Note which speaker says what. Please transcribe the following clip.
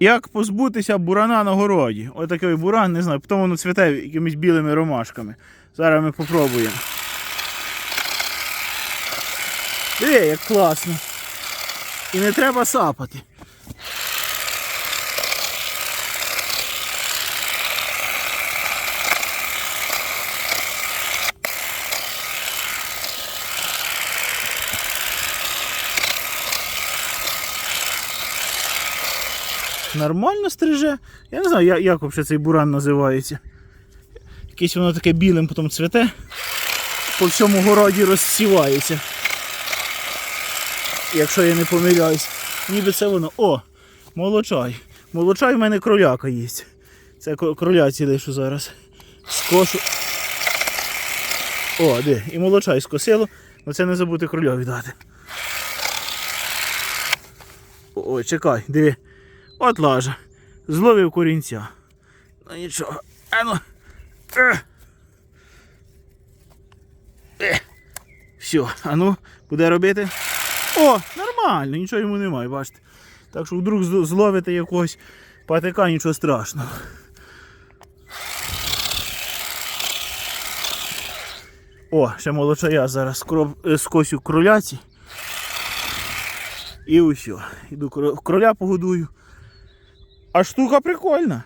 Speaker 1: Як позбутися бурана на городі? Отакий буран, не знаю, потім воно цвіте якимись білими ромашками. Зараз ми попробуємо. Диви, як класно. І не треба сапати. Нормально стриже. Я не знаю, я- як взагалі цей буран називається. Якесь воно таке білим потім цвете. По всьому городі розсівається. Якщо я не помиляюсь. Ніби це воно. О! Молочай. Молочай в мене кроляка є. Це кроляці лишу зараз. Скошу. О, де? І молочай скосило. але це не забути крольові дати. Ой, чекай, диви. От лажа. Зловив корінця. Ну нічого. Ану. Е. Е. Все, ану, буде робити. О, нормально, нічого йому немає, бачите. Так що вдруг зл- зловите якогось патика, нічого страшного. О, ще молочая зараз кров, е, скосю кроляці. І усьо. Іду кро- кроля погодую. А штука прикольна.